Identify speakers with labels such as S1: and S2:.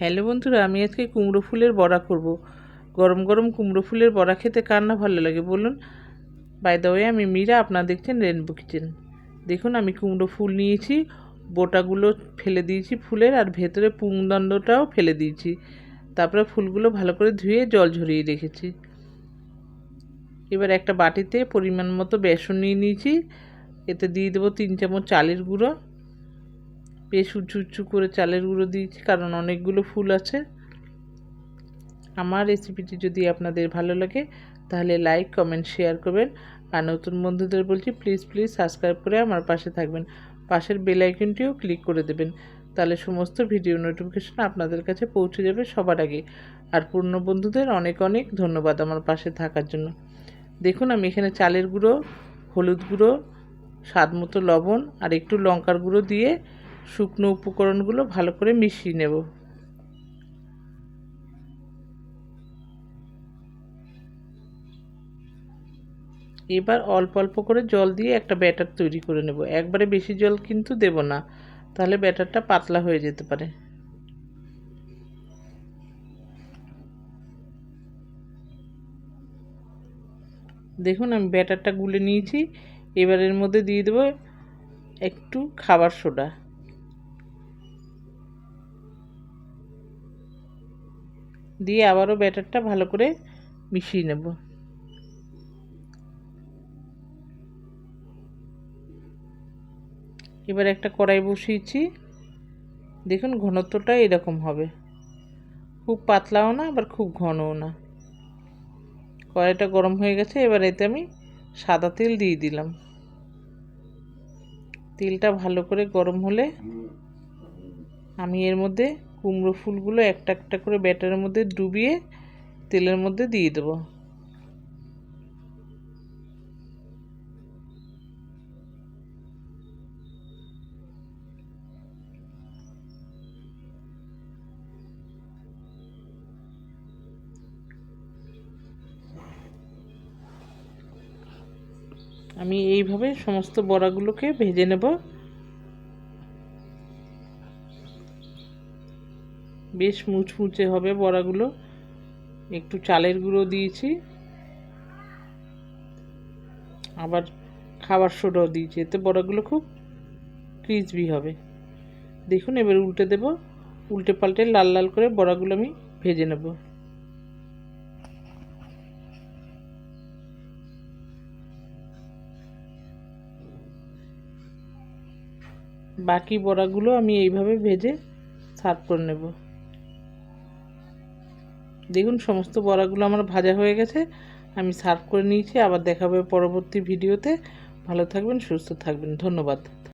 S1: Hello বন্ধুরা, আমি আজকে কুমড়ো ফুলের বড়া করব। গরম গরম কুমড়ো ফুলের বড়া খেতে কার না ভালো লাগে বলুন? বাই দ্য ওয়ে আমি মীরা, আপনারা দেখছেন রেনবো কিচেন দেখুন, আমি কুমড়ো ফুল নিয়েছি, বোটাগুলো ফেলে দিয়েছি ফুলের, আর ভেতরে পুংদণ্ডটাও ফেলে দিয়েছি। তারপরে ফুলগুলো ভালো করে ধুয়ে জল ঝরিয়ে রেখেছি। এবার একটা বাটিতে পরিমাণ মতো বেসন নিয়ে নিয়েছি। এতে দিয়ে দেবো তিন চামচ চালের গুঁড়ো। বেশ উঁচু উঁচু করে চালের গুঁড়ো দিয়েছি, কারণ অনেকগুলো ফুল আছে। আমার রেসিপিটি যদি আপনাদের ভালো লাগে, তাহলে লাইক কমেন্ট শেয়ার করবেন। আর নতুন বন্ধুদের বলছি প্লিজ প্লিজ সাবস্ক্রাইব করে আমার পাশে থাকবেন। পাশের বেল আইকনটিও ক্লিক করে দেবেন। তাহলে সমস্ত ভিডিও নোটিফিকেশন আপনাদের কাছে পৌঁছে যাবে সবার আগে। আর পূর্ণ বন্ধুদের অনেক অনেক ধন্যবাদ আমার পাশে থাকার জন্য। দেখুন, আমি এখানে চালের গুঁড়ো, হলুদ গুঁড়ো, স্বাদ মতো লবণ আর একটু লঙ্কার গুঁড়ো দিয়ে শুকনো উপকরণগুলো ভালো করে মিশিয়ে নেব। এবার অল্প অল্প করে জল দিয়ে একটা ব্যাটার তৈরি করে নেব। একবারে বেশি জল কিন্তু দেব না, তাহলে ব্যাটারটা পাতলা হয়ে যেতে পারে। দেখুন, আমি ব্যাটারটা গুলে নিয়েছি। এবার এর মধ্যে দিয়ে দেবো একটু খাবার সোডা। দিয়ে আবারও ব্যাটারটা ভালো করে মিশিয়ে নেব। এবার একটা কড়াই বসিয়েছি। দেখুন, ঘনত্বটা এরকম হবে। খুব পাতলাও না, আবার খুব ঘনও না। কড়াইটা গরম হয়ে গেছে, এবার এতে আমি সাদা তেল দিয়ে দিলাম। তেলটা ভালো করে গরম হলে আমি এর মধ্যে কুমড়ো ফুলগুলো একটা একটা করে ব্যাটারের মধ্যে ডুবিয়ে তেলের মধ্যে দিয়ে দেবো। আমি এইভাবে সমস্ত বড়াগুলোকে ভেজে নেব। বেশ মুচমুচে হবে বড়াগুলো। একটু চালের গুঁড়ো দিয়েছি। আবার খাবার সোডাও দিয়েছি, এতে বড়াগুলো খুব ক্রিসবি হবে। দেখুন, এবার উল্টে দেব। উল্টে পাল্টে লাল লাল করে বড়াগুলো আমি ভেজে নেব। বাকি বড়াগুলো আমি এইভাবে ভেজে সার্ভ করে নেব। দেখুন, সমস্ত বড়াগুলো আমার ভাজা হয়ে গেছে। আমি সার্ভ করে নিয়েছি, আবার দেখাবে পরবর্তী ভিডিওতে। ভালো থাকবেন, সুস্থ থাকবেন। ধন্যবাদ।